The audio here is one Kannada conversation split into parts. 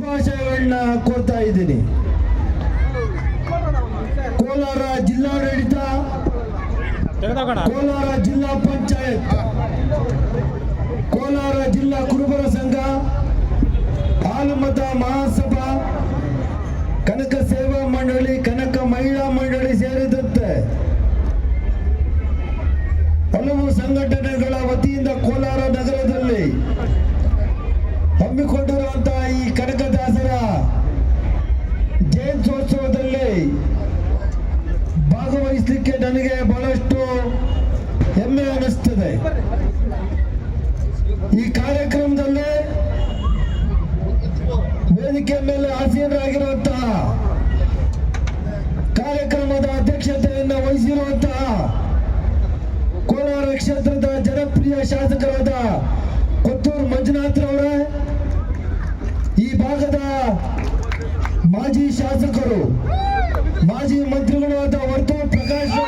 ಶುಭಾಶಯಗಳನ್ನ ಕೋರ್ತಾ ಇದ್ದೀನಿ. ಕೋಲಾರ ಜಿಲ್ಲಾಡಳಿತ ಕೋಲಾರ ಜಿಲ್ಲಾ ಪಂಚಾಯತ್ ಕೋಲಾರ ಜಿಲ್ಲಾ ಕುರುಬರ ಸಂಘ ಹಾಲುಮತ ಮಹಾಸಭಾ ನನಗೆ ಬಹಳಷ್ಟು ಹೆಮ್ಮೆ ಅನಿಸ್ತದೆ ಈ ಕಾರ್ಯಕ್ರಮದಲ್ಲಿ ವೇದಿಕೆ ಮೇಲೆ ಆಸೀನರಾಗಿರುವಂತಹ ಕಾರ್ಯಕ್ರಮದ ಅಧ್ಯಕ್ಷತೆಯನ್ನು ವಹಿಸಿರುವಂತಹ ಕೋಲಾರ ಕ್ಷೇತ್ರದ ಜನಪ್ರಿಯ ಶಾಸಕರಾದ ಕೊತ್ತೂರು ಮಂಜುನಾಥ್ರವರೇ ಈ ಭಾಗದ ಮಾಜಿ ಶಾಸಕರು, ಮಾಜಿ ಮಂತ್ರಿಗಳು ಆದ ವರ್ತೂರ್ ಪ್ರಕಾಶ್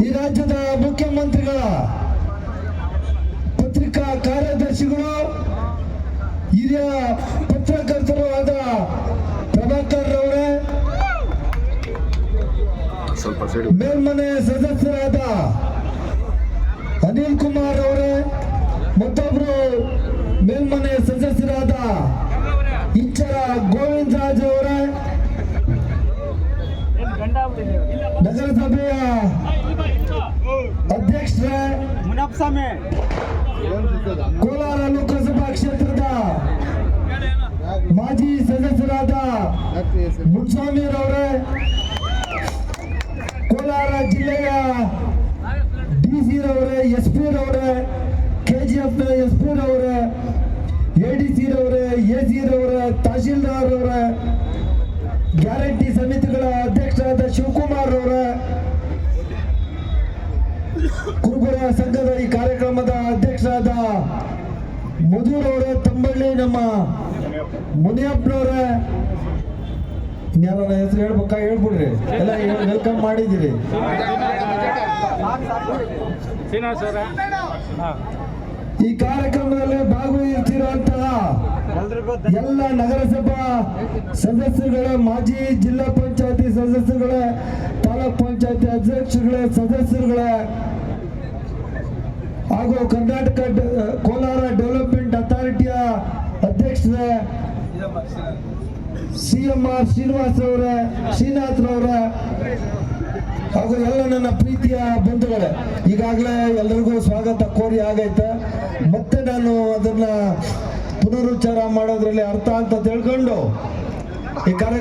ಈ ರಾಜ್ಯದ ಮುಖ್ಯಮಂತ್ರಿಗಳ ಪತ್ರಿಕಾ ಕಾರ್ಯದರ್ಶಿಗಳು ಹಿರಿಯ ಪತ್ರಕರ್ತರು ಆದ ಪ್ರಭಾಕರ್ ಅವರೇ ಮೇಲ್ಮನೆ ಸದಸ್ಯರಾದ ಅನಿಲ್ ಕುಮಾರ್ ಅವರೇ ಮತ್ತೊಬ್ರು ಮೇಲ್ಮನೆ ಸದಸ್ಯರಾದ ಇಚ್ಚರ ಗೋವಿಂದ ರಾಜ್ ಅವರೇ ನಗರಸಭೆಯ ಮುನಪ್ಸಮೆ ಕೋಲಾರ ಲೋಕಸಭಾ ಕ್ಷೇತ್ರದ ಮಾಜಿ ಸದಸ್ಯರಾದ ಮುನ್ಸ್ವಾಮಿರವರೇ ಕೋಲಾರ ಜಿಲ್ಲೆಯ ಡಿ ಸಿ ರವರೇ, ಎಸ್ ಪಿ ರವರೇ, ಕೆ ಜಿ ಎಸ್ ಪಿ ರವರೇ, ಎ ಡಿ ಸಿ ರವರೇ, ಎ ಸಿ ರವರೇ, ತಹಶೀಲ್ದಾರ್ ಅವರೇ ಗ್ಯಾರಂಟಿ ಸಮಿತಿಗಳ ಕುರುಬರ ಸಂಘದ ಈ ಕಾರ್ಯಕ್ರಮದ ಅಧ್ಯಕ್ಷರಾದ ಮಧುರ್ ಅವರೇ ತಂಬಳ್ಳಿ ನಮ್ಮ ಮುನಿಯಪ್ಪನವರ. ಇನ್ಯಾರ ಹೆಸರು ಹೇಳ್ಬೇಕಾ? ಹೇಳ್ಬಿಡ್ರಿ. ಎಲ್ಲ ವೆಲ್ಕಮ್ ಮಾಡಿದಿರಿ ಈ ಕಾರ್ಯಕ್ರಮದಲ್ಲಿ ಭಾಗವಹಿಸಿರುವಂತಹ ಎಲ್ಲ ನಗರಸಭಾ ಸದಸ್ಯರುಗಳ, ಮಾಜಿ ಜಿಲ್ಲಾ ಪಂಚಾಯತಿ ಸದಸ್ಯರುಗಳ, ತಾಲೂಕ್ ಪಂಚಾಯತಿ ಅಧ್ಯಕ್ಷರುಗಳ ಸದಸ್ಯರುಗಳ ಹಾಗೂ ಕರ್ನಾಟಕ ಕೋಲಾರ ಡೆವಲಪ್ಮೆಂಟ್ ಅಥಾರಿಟಿಯ ಅಧ್ಯಕ್ಷರ ಸಿ ಎಂ ಆರ್ ಶ್ರೀನಿವಾಸ್ ಅವರೇ ಶ್ರೀನಾಥ್ ಅವರ ಹಾಗೂ ಎಲ್ಲ ನನ್ನ ಪ್ರೀತಿಯ ಬಂಧುಗಳೇ, ಈಗಾಗಲೇ ಎಲ್ಲರಿಗೂ ಸ್ವಾಗತ ಕೋರಿ ಆಗೈತೆ. ಮತ್ತೆ ನಾನು ಅದನ್ನ ಪುನರುಚ್ಚಾರ ಮಾಡೋದ್ರಲ್ಲಿ ಅರ್ಥ ಅಂತ ತಿಳ್ಕೊಂಡು ಈ ಕಾರ್ಯ